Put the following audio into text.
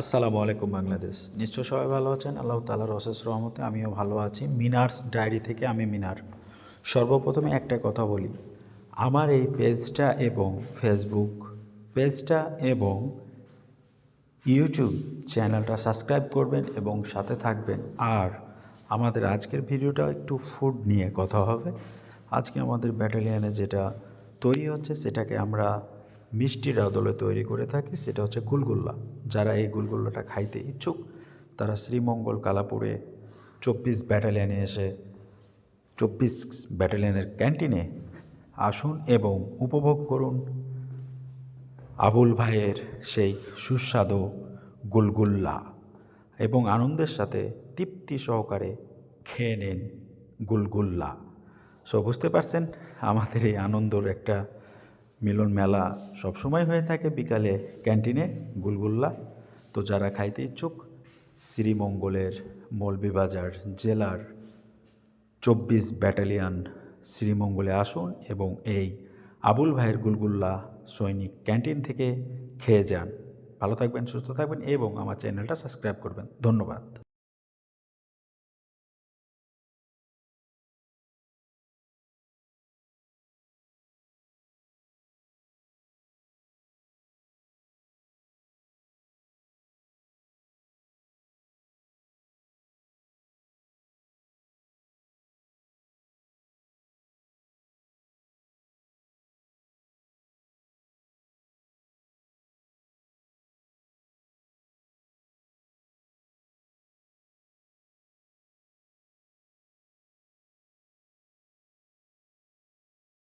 আসসালামু আলাইকুম বাংলাদেশ। নিশ্চয় সবাই ভালো আছেন? আল্লাহ তালার অশেষ রহমতে আমিও ভালো আছি। মিনার্স ডায়েরি থেকে আমি মিনার। সর্বপ্রথমে একটা কথা বলি। আমার এই পেজটা এবং ফেসবুক পেজটা এবং ইউটিউব চ্যানেলটা সাবস্ক্রাইব করবেন এবং সাথে থাকবেন। আর আমাদের আজকের ভিডিওটা একটু ফুড নিয়ে কথা হবে। আজকে আমাদের ব্যাটালিয়ানে যেটা তৈরি হচ্ছে সেটাকে আমরা মিষ্টির আদলে তৈরি করে থাকি, সেটা হচ্ছে গুলগুল্লা। যারা এই গুলগুল্লাটা খাইতে ইচ্ছুক, তারা শ্রীমঙ্গল, কালাপুরে চব্বিশ ব্যাটালিয়ানে এসে, চব্বিশ ব্যাটালিয়নের ক্যান্টিনে আসুন এবং উপভোগ করুন আবুল ভাইয়ের সেই সুস্বাদু গুলগুল্লা এবং আনন্দের সাথে তৃপ্তি সহকারে খেয়ে নিন গুলগুল্লা। সো, বুঝতে পারছেন? আমাদের এই আনন্দর একটা মিলন মেলা সবসময় হয়ে থাকে বিকালে, ক্যান্টিনে গুলগুল্লা। তো যারা খাইতে ইচ্ছুক, শ্রীমঙ্গলের মৌলভীবাজার জেলার চব্বিশ ব্যাটালিয়ন শ্রীমঙ্গলে আসুন এবং এই আবুল ভাইয়ের গুলগুল্লা সৈনিক ক্যান্টিন থেকে খেয়ে যান। ভালো থাকবেন, সুস্থ থাকবেন এবং আমার চ্যানেলটা সাবস্ক্রাইব করবেন। ধন্যবাদ।